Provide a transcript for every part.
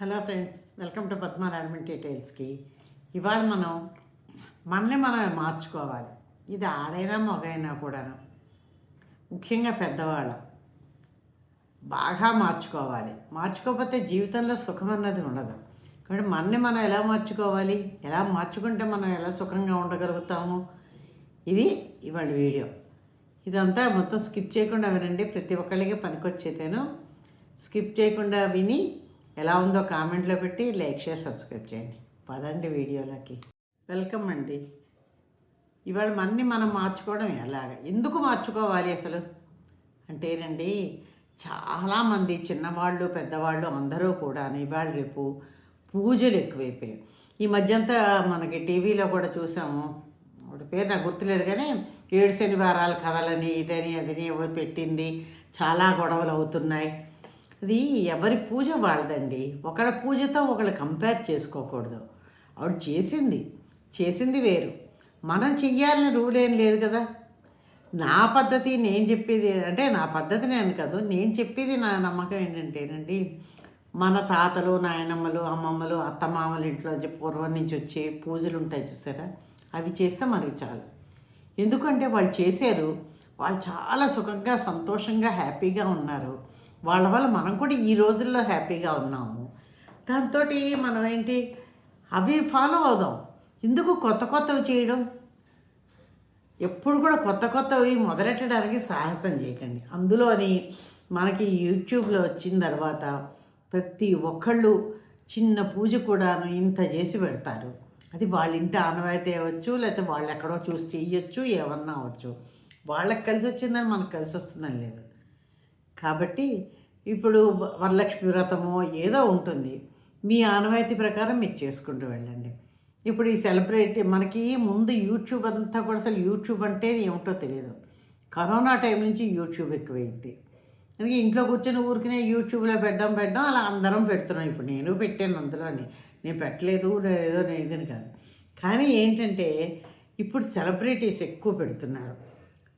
Hello friends welcome to Padma రాడమెంట్ డీటెయిల్స్కి. ఇవాళ మనం మనల్ని మనం మార్చుకోవాలి. ఇది ఆడైనా మగైనా కూడాను. ముఖ్యంగా పెద్దవాళ్ళం. బాగా మార్చుకోవాలి. మార్చుకోకపోతే జీవితంలో సుఖం అన్నది ఉండదు. కాబట్టి మనల్ని మనం ఎలా మార్చుకోవాలి? ఎలా మార్చుకుంటే మనం ఎలా సుఖంగా ఉండగలుగుతాము? ఇది ఇవాళ వీడియో. ఇదంతా మొత్తం స్కిప్ చేయకుండా వినండి. ప్రతి ఒక్కళ్ళకి పనికొచ్చేతేను. స్కిప్ చేయకుండా విని ఎలా ఉందో కామెంట్లో పెట్టి లైక్ షేర్ సబ్స్క్రైబ్ చేయండి. పదండి వీడియోలకి. వెల్కమ్ అండి. ఇవాళ మన్ని మనం మార్చుకోవడం ఎలాగ? ఎందుకు మార్చుకోవాలి అసలు? అంటేనండి చాలామంది చిన్నవాళ్ళు పెద్దవాళ్ళు అందరూ కూడా ఇవాళ రేపు పూజలు ఎక్కువైపోయాయి. ఈ మధ్యంతా మనకి టీవీలో కూడా చూసాము. వాడి పేరు నాకు గుర్తులేదు కానీ ఏడు శనివారాల కథలని ఇదని అదని ఏవో పెట్టింది. చాలా గొడవలు అవుతున్నాయి. అది ఎవరి పూజ వాళ్ళదండి. ఒకళ్ళ పూజతో ఒకళ్ళు కంపేర్ చేసుకోకూడదు. ఆవిడ చేసింది. చేసింది వేరు. మనం చెయ్యాలని రూల్ ఏం లేదు కదా. నా పద్ధతి నేను చెప్పేది అంటే నా పద్ధతి నేను కాదు నేను చెప్పేది నా నమ్మకం ఏంటంటేనండి మన తాతలు నాయనమ్మలు అమ్మమ్మలు అత్తమామలు ఇంట్లో పూర్వం నుంచి వచ్చే పూజలు ఉంటాయి చూసారా? అవి చేస్తే మనకి చాలు. ఎందుకంటే వాళ్ళు చేశారు వాళ్ళు చాలా సుఖంగా సంతోషంగా హ్యాపీగా ఉన్నారు. వాళ్ళ వల్ల మనం కూడా ఈ రోజుల్లో హ్యాపీగా ఉన్నాము. దాంతో మనం ఏంటి అవి ఫాలో అవుదాం. ఎందుకు కొత్త కొత్తవి చేయడం? ఎప్పుడు కూడా కొత్త కొత్తవి మొదలెట్టడానికి సాహసం చేయకండి. అందులోని మనకి యూట్యూబ్లో వచ్చిన తర్వాత ప్రతి ఒక్కళ్ళు చిన్న పూజ కూడాను ఇంత చేసి పెడతారు. అది వాళ్ళ ఇంటి ఆనవాయితీ అవ్వచ్చు లేకపోతే వాళ్ళు ఎక్కడో చూసి చేయొచ్చు ఏమన్నా అవ్వచ్చు. వాళ్ళకి కలిసి వచ్చిందని మనకు కలిసి వస్తుందని లేదు. కాబట్టి ఇప్పుడు వరలక్ష్మి వ్రతమో ఏదో ఉంటుంది. మీ ఆనవాయితీ ప్రకారం మీరు చేసుకుంటూ వెళ్ళండి. ఇప్పుడు ఈ సెలబ్రేట్ మనకి ముందు యూట్యూబ్ అంతా కూడా అసలు యూట్యూబ్ అంటే ఏమిటో తెలియదు కరోనా టైం నుంచి యూట్యూబ్ ఎక్కువైంది. అందుకే ఇంట్లో కూర్చొని ఊరికనే యూట్యూబ్లో పెట్టడం పెట్టడం అలా అందరం పెడుతున్నాం. ఇప్పుడు నేను పెట్టాను అందులోని నేను పెట్టలేదు ఏదో నేను కాదు. కానీ ఏంటంటే ఇప్పుడు సెలబ్రిటీస్ ఎక్కువ పెడుతున్నారు.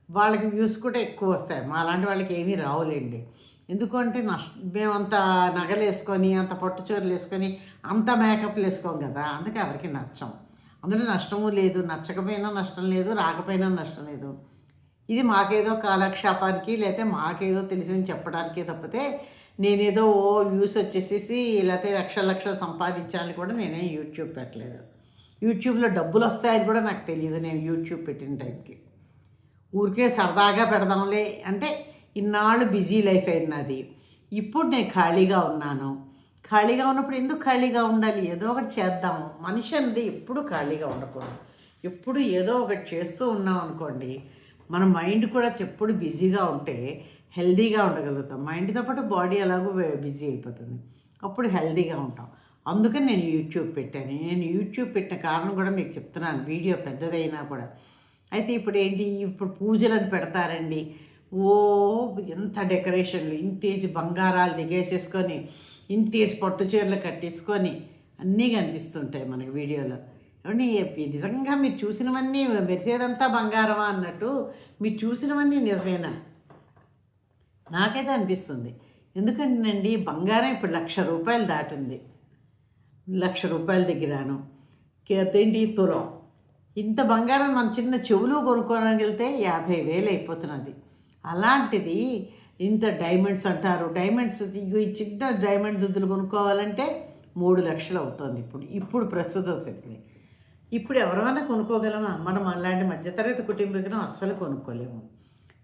వాళ్ళకి వ్యూస్ కూడా ఎక్కువ వస్తాయి. మా లాంటి వాళ్ళకి ఏమీ రావులేండి. ఎందుకంటే నష్ట మేమంత నగలు వేసుకొని అంత పట్టు చీరలు వేసుకొని అంత మేకప్లు వేసుకోం కదా అందుకే ఎవరికి నచ్చం. అందులో నష్టము లేదు. నచ్చకపోయినా నష్టం లేదు రాకపోయినా నష్టం లేదు. ఇది మాకేదో కాలక్షేపానికి లేకపోతే మాకేదో తెలిసి చెప్పడానికి తప్పితే నేనేదో ఓ వ్యూస్ వచ్చేసేసి లేకపోతే లక్షల లక్షలు సంపాదించాలని కూడా నేనే యూట్యూబ్ పెట్టలేదు. యూట్యూబ్లో డబ్బులు వస్తాయని కూడా నాకు తెలియదు నేను యూట్యూబ్ పెట్టిన టైంకి. ఊరికే సరదాగా పెడదాంలే అంటే ఇన్నాళ్ళు బిజీ లైఫ్ అయింది అది ఇప్పుడు నేను ఖాళీగా ఉన్నాను. ఖాళీగా ఉన్నప్పుడు ఎందుకు ఖాళీగా ఉండాలి? ఏదో ఒకటి చేద్దాము. మనిషి అనేది ఎప్పుడు ఖాళీగా ఉండకూడదు. ఎప్పుడు ఏదో ఒకటి చేస్తూ ఉన్నాం అనుకోండి మన మైండ్ కూడా ఎప్పుడు బిజీగా ఉంటే హెల్దీగా ఉండగలుగుతాం. మైండ్తో పాటు బాడీ ఎలాగో బిజీ అయిపోతుంది. అప్పుడు హెల్దీగా ఉంటాం. అందుకని నేను యూట్యూబ్ పెట్టాను. నేను యూట్యూబ్ పెట్టిన కారణం కూడా మీకు చెప్తున్నాను. వీడియో పెద్దదైనా కూడా. అయితే ఇప్పుడు ఏంటి ఇప్పుడు పూజలను పెడతారండి. ఓ ఎంత డెకరేషన్లు. ఇంతేసి బంగారాలు దిగేసేసుకొని ఇంతేసి పట్టు చీరలు కట్టేసుకొని అన్నీ కనిపిస్తుంటాయి మనకి వీడియోలో. ఏమండి నిజంగా మీరు చూసినవన్నీ మెరిసేదంతా బంగారమా అన్నట్టు మీరు చూసినవన్నీ నిజమేనా? నాకైతే అనిపిస్తుంది. ఎందుకంటేనండి బంగారం ఇప్పుడు లక్ష రూపాయలు దాటింది. లక్ష రూపాయల దగ్గరాను. ఏంటి తులం? ఇంత బంగారం మన చిన్న చెవులు కొనుక్కోవడానికి వెళ్తే యాభై వేలు అయిపోతున్నది. అలాంటిది ఇంత డైమండ్స్ అంటారు. డైమండ్స్ ఈ చిన్న డైమండ్ దుద్దులు కొనుక్కోవాలంటే మూడు లక్షలు అవుతుంది ఇప్పుడు. ఇప్పుడు ప్రస్తుత స్థితిని ఇప్పుడు ఎవరైనా కొనుక్కోగలమా? మనం అలాంటి మధ్యతరగతి కుటుంబీకులం అస్సలు కొనుక్కోలేము.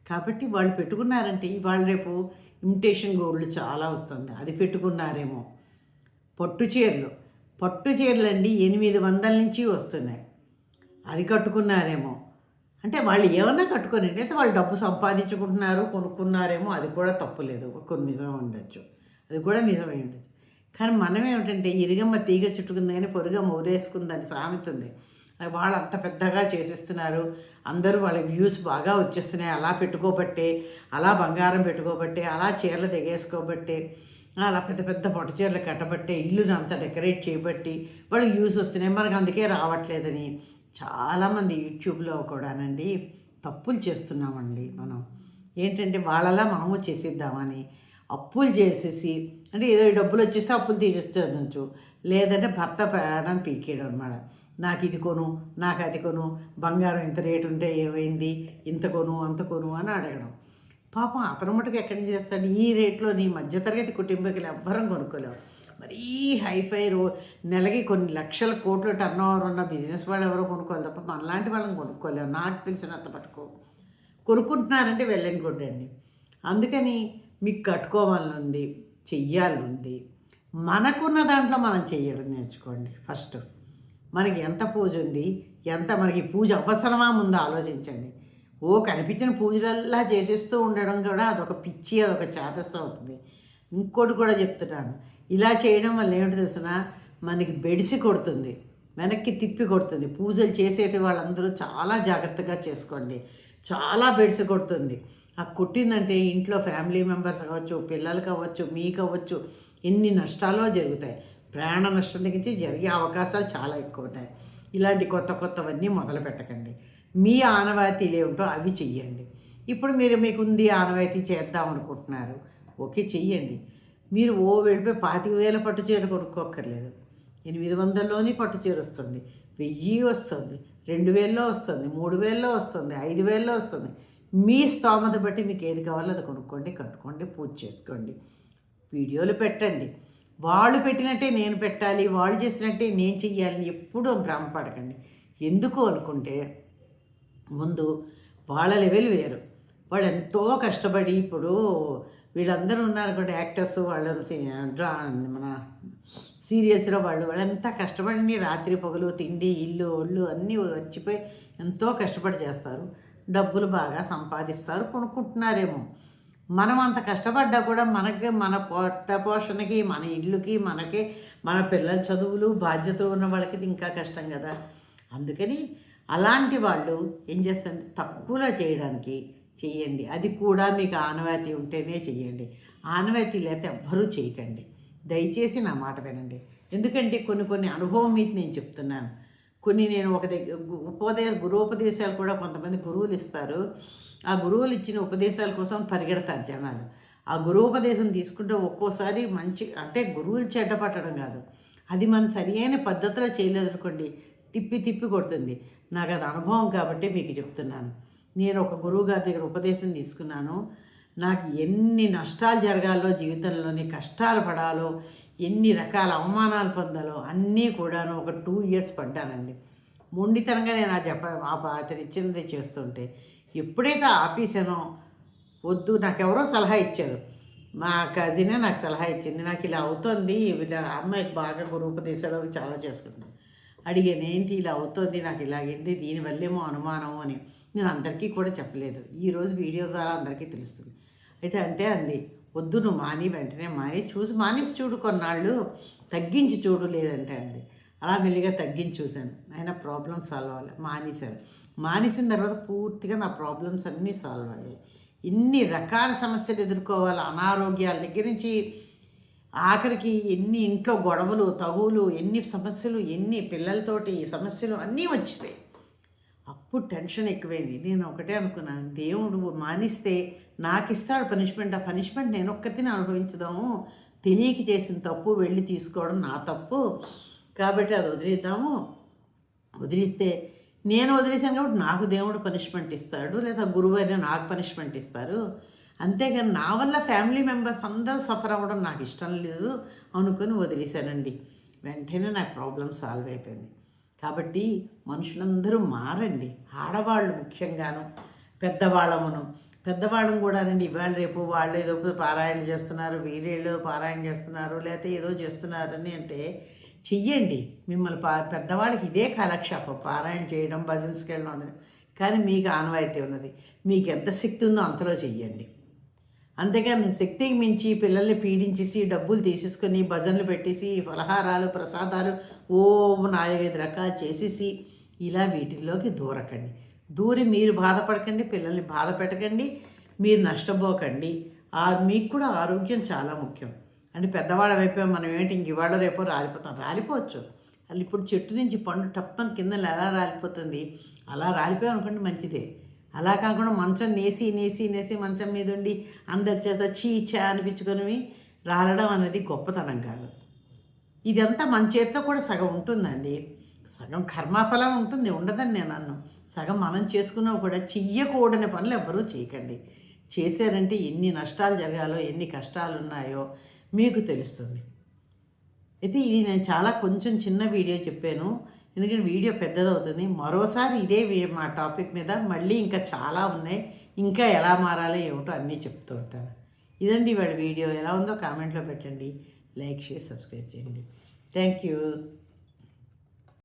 కాబట్టి వాళ్ళు పెట్టుకున్నారంటే వాళ్ళు రేపు ఇమిటేషన్ గోల్డ్ చాలా వస్తుంది. అది పెట్టుకున్నారేమో. పట్టు చీరలు. పట్టు చీరలు అండి ఎనిమిది వందల నుంచి వస్తున్నాయి. అది కట్టుకున్నారేమో. అంటే వాళ్ళు ఏమన్నా కట్టుకొని అయితే వాళ్ళు డబ్బు సంపాదించుకుంటున్నారు కొనుక్కున్నారేమో అది కూడా తప్పులేదు కొన్ని నిజమే ఉండొచ్చు. అది కూడా నిజమే ఉండొచ్చు. కానీ మనం ఏమిటంటే ఇరుగమ్మ తీగ చుట్టుకుంది కానీ పొరుగమ్మ ఊరేసుకుందని సామెత ఉంది వాళ్ళు అంత పెద్దగా చేసేస్తున్నారు. అందరూ వాళ్ళ వ్యూస్ బాగా వచ్చేస్తున్నాయి. అలా పెట్టుకోబట్టే అలా బంగారం పెట్టుకోబట్టే అలా చీరలు తెగేసుకోబట్టే అలా పెద్ద పెద్ద పొట్టు చీరలు కట్టబట్టే ఇల్లుని అంత డెకరేట్ చేయబట్టి వాళ్ళకి వ్యూస్ వస్తున్నాయి. మనకు అందుకే రావట్లేదని చాలామంది యూట్యూబ్లో కూడానండి తప్పులు చేస్తున్నామండి మనం. ఏంటంటే వాళ్ళలా మనము చేసేద్దామని అప్పులు చేసేసి అంటే ఏదో డబ్బులు వచ్చేస్తే అప్పులు తీర్చవచ్చు లేదంటే భర్త ప్రయాణం పీకేయడం అనమాట నాకు ఇది కొను నాకు అది కొను బంగారం ఇంత రేటు ఉంటే ఏమైంది ఇంత కొను అంత కొను అని అడగడం. పాపం అతను మటుకు ఎక్కడి నుంచి చేస్తాడు ఈ రేట్లో నీ మధ్యతరగతి కుటుంబీకులు ఎవ్వరం కొనుక్కోలేవు. మరీ హైఫై రో నెలకి కొన్ని లక్షల కోట్ల టర్న్ ఓవర్ ఉన్న బిజినెస్ వాళ్ళు ఎవరో కొనుక్కోవాలి తప్ప మనలాంటి వాళ్ళని కొనుక్కోలేము. నాకు తెలిసినంత పట్టుకో కొనుక్కుంటున్నారంటే వెళ్ళని కొట్టండి అందుకని మీకు కట్టుకోవాలని ఉంది చెయ్యాలని ఉంది మనకున్న దాంట్లో మనం చేయడం నేర్చుకోండి ఫస్ట్ మనకి ఎంత పూజ ఉంది ఎంత మనకి పూజ అవసరమా ముందు ఆలోచించండి. ఓ కనిపించిన పూజలల్లా చేసేస్తూ ఉండడం కూడా అదొక పిచ్చి అదొక చేతస్థం అవుతుంది. ఇంకోటి కూడా చెప్తున్నాను. ఇలా చేయడం వల్ల ఏమిటి తెలిసిన మనకి బెడిసి కొడుతుంది వెనక్కి తిప్పి కొడుతుంది. పూజలు చేసేటి వాళ్ళందరూ చాలా జాగ్రత్తగా చేసుకోండి. చాలా బెడిసి కొడుతుంది. ఆ కొట్టిందంటే ఇంట్లో ఫ్యామిలీ మెంబర్స్ కావచ్చు పిల్లలు కావచ్చు మీకు అవ్వచ్చు ఎన్ని నష్టాలో జరుగుతాయి. ప్రాణ నష్టం దగ్గర నుంచి జరిగే అవకాశాలు చాలా ఎక్కువ ఉన్నాయి ఇలాంటి కొత్త కొత్తవన్నీ మొదలు పెట్టకండి. మీ ఆనవాయితీలు ఏమిటో అవి చెయ్యండి. ఇప్పుడు మీరు మీకుంది ఆనవాయితీ చేద్దాం అనుకుంటున్నారు. ఓకే చెయ్యండి. మీరు ఓ వెళ్ళిపోయి పాతిక వేల పట్టు చీర కొనుక్కోక్కర్లేదు. ఎనిమిది వందల్లోని పట్టు చీర వస్తుంది. వెయ్యి వస్తుంది. రెండు వేల్లో వస్తుంది. మూడు వేల్లో వస్తుంది. ఐదు వేల్లో వస్తుంది. మీ స్తోమత బట్టి మీకు ఏది కావాలో అది కొనుక్కోండి కట్టుకోండి పూజ చేసుకోండి. వీడియోలు పెట్టండి. వాళ్ళు పెట్టినట్టే నేను పెట్టాలి వాళ్ళు చేసినట్టే నేను చెయ్యాలని ఎప్పుడూ భ్రమపడకండి ఎందుకు అనుకుంటే ముందు వాళ్ళ లెవెల్ వేరు. వాళ్ళు ఎంతో కష్టపడి ఇప్పుడు వీళ్ళందరూ ఉన్నారు కూడా యాక్టర్స్ వాళ్ళు డ్రా మన సీరియల్స్లో వాళ్ళు వాళ్ళంతా కష్టపడి రాత్రి పొగలు తిండి ఇల్లు ఒళ్ళు అన్నీ వచ్చిపోయి ఎంతో కష్టపడి చేస్తారు. డబ్బులు బాగా సంపాదిస్తారు కొనుక్కుంటున్నారేమో. మనం అంత కష్టపడ్డా కూడా మనకి మన పొట్ట పోషణకి మన ఇల్లుకి మనకి మన పిల్లల చదువులు బాధ్యతలు ఉన్న వాళ్ళకి ఇంకా కష్టం కదా. అందుకని అలాంటి వాళ్ళు ఏం చేస్తారు? తక్కువలో చేయడానికి చేయండి. అది కూడా మీకు ఆనవాయితీ ఉంటేనే చేయండి. ఆనవాయితీ లేకపోతే ఎవ్వరూ చేయకండి. దయచేసి నా మాట వినండి. ఎందుకంటే కొన్ని కొన్ని అనుభవం మీద నేను చెప్తున్నాను. కొన్ని నేను ఒక దగ్గర ఉపదేశ గురుపదేశాలు కూడా కొంతమంది గురువులు ఇస్తారు. ఆ గురువులు ఇచ్చిన ఉపదేశాల కోసం పరిగెడతారు జనాలు. ఆ గురువుపదేశం తీసుకుంటే ఒక్కోసారి మంచి అంటే గురువులు చెడ్డ పట్టడం కాదు. అది మనం సరి అయిన పద్ధతిలో చేయలేదనుకోండి తిప్పి తిప్పి కొడుతుంది. నాకు అది అనుభవం కాబట్టి మీకు చెప్తున్నాను. నేను ఒక గురువు గారి దగ్గర ఉపదేశం తీసుకున్నాను. నాకు ఎన్ని నష్టాలు జరగాలో జీవితంలోని కష్టాలు పడాలో ఎన్ని రకాల అవమానాలు పొందాలో అన్నీ కూడాను ఒక టూ ఇయర్స్ పడ్డానండి. మొండితనంగా నేను ఆ జప అతను ఇచ్చినది చేస్తుంటే ఎప్పుడైతే ఆపేసానో వద్దు నాకెవరో సలహా ఇచ్చారు. మా కజినే నాకు సలహా ఇచ్చింది నాకు ఇలా అవుతుంది అమ్మాయికి బాగా గురుపదేశాలు చాలా చేసుకుంటాను. అడిగాను ఏంటి ఇలా అవుతుంది నాకు ఇలాగైంది దీనివల్లేమో అనుమానము అని. నేను అందరికీ కూడా చెప్పలేదు. ఈరోజు వీడియో ద్వారా అందరికీ తెలుస్తుంది. అయితే అంటే అంది వద్దు నువ్వు మాని వెంటనే మాని చూసి మానేసి చూడు కొన్నాళ్ళు తగ్గించి చూడు లేదంటే అంది. అలా మెల్లిగా తగ్గించి చూశాను. అయినా ప్రాబ్లమ్స్ సాల్వ్ అవ్వాలి మానేశాను. మానేసిన తర్వాత పూర్తిగా నా ప్రాబ్లమ్స్ అన్నీ సాల్వ్ అయ్యాయి. ఇన్ని రకాల సమస్యలు ఎదుర్కోవాలి అనారోగ్యాల దగ్గర నుంచి ఆఖరికి ఎన్ని ఇంట్లో గొడవలు తగులు ఎన్ని సమస్యలు ఎన్ని పిల్లలతోటి సమస్యలు అన్నీ వచ్చేసాయి. అప్పుడు టెన్షన్ ఎక్కువైంది. నేను ఒకటే అనుకున్నాను దేవుడు మానిస్తే నాకు ఇస్తాడు పనిష్మెంట్ ఆ పనిష్మెంట్ నేను ఒక్కతిని అనుభవించుదాము. తెలియక చేసిన తప్పు వెళ్ళి తీసుకోవడం నా తప్పు. కాబట్టి అది వదిలేద్దాము. వదిలిస్తే నేను వదిలేశాను కాబట్టి నాకు దేవుడు పనిష్మెంట్ ఇస్తాడు లేదా గురువు అయినా నాకు పనిష్మెంట్ ఇస్తారు. అంతేగాని నా వల్ల ఫ్యామిలీ మెంబర్స్ అందరూ సఫర్ అవ్వడం నాకు ఇష్టం లేదు. అనుకుని వదిలేశానండి. వెంటనే నా ప్రాబ్లం సాల్వ్ అయిపోయింది. కాబట్టి మనుషులందరూ మారండి. ఆడవాళ్ళు ముఖ్యంగాను పెద్దవాళ్ళమును. పెద్దవాళ్ళం కూడానండి ఇవాళ రేపు వాళ్ళు ఏదో పారాయణ చేస్తున్నారు వీరేళ్ళు పారాయణ చేస్తున్నారు లేకపోతే ఏదో చేస్తున్నారని అంటే చెయ్యండి. మిమ్మల్ని పా పెద్దవాళ్ళకి ఇదే కాలక్షేపం. పారాయణ చేయడం భజన్స్కి వెళ్ళడం కానీ మీకు ఆనవాయితీ ఉన్నది. మీకు ఎంత శక్తి ఉందో అంతలో చెయ్యండి. అంతేగాని శక్తికి మించి పిల్లల్ని పీడించేసి డబ్బులు తీసేసుకొని భజనలు పెట్టేసి ఫలహారాలు ప్రసాదాలు ఓ నాలుగైదు రకాలు చేసేసి ఇలా వీటిల్లోకి దూరకండి. దూరి మీరు బాధపడకండి పిల్లల్ని బాధ పెట్టకండి మీరు నష్టపోకండి. ఆ మీకు కూడా ఆరోగ్యం చాలా ముఖ్యం. అంటే పెద్దవాళ్ళ వైపు మనం ఏంటి ఇంక ఇవాళ రేపో రాలిపోతాం. రాలిపోవచ్చు. అది ఇప్పుడు చెట్టు నుంచి పండు టప్పని కింద ఎలా రాలిపోతుంది? అలా రాలిపోయాం అనుకోండి మంచిదే. అలా కాకుండా మంచం నేసి నేసి నేసి మంచం మీద ఉండి అందరి చేత చీచా అనిపించుకొని రాలడం అనేది గొప్పతనం కాదు. ఇదంతా మన చేతితో కూడా సగం ఉంటుందండి. సగం కర్మఫలం ఉంటుంది ఉండదని నేను అన్ను. సగం మనం చేసుకున్నా కూడా చెయ్యకూడని పనులు ఎవ్వరూ చేయకండి. చేశారంటే ఎన్ని నష్టాలు జరగాలో ఎన్ని కష్టాలు ఉన్నాయో మీకు తెలుస్తుంది. అయితే ఇది నేను చాలా కొంచెం చిన్న వీడియో చెప్పాను. ఎందుకంటే వీడియో పెద్దదవుతుంది. మరోసారి ఇదే మా టాపిక్ మీద మళ్ళీ ఇంకా చాలా ఉన్నాయి. ఇంకా ఎలా మారాలో ఏమిటో అన్నీ చెప్తూ ఉంటాను. ఇదండి వాళ్ళ వీడియో. ఎలా ఉందో కామెంట్లో పెట్టండి. లైక్ చేసి సబ్స్క్రైబ్ చేయండి. Thank you.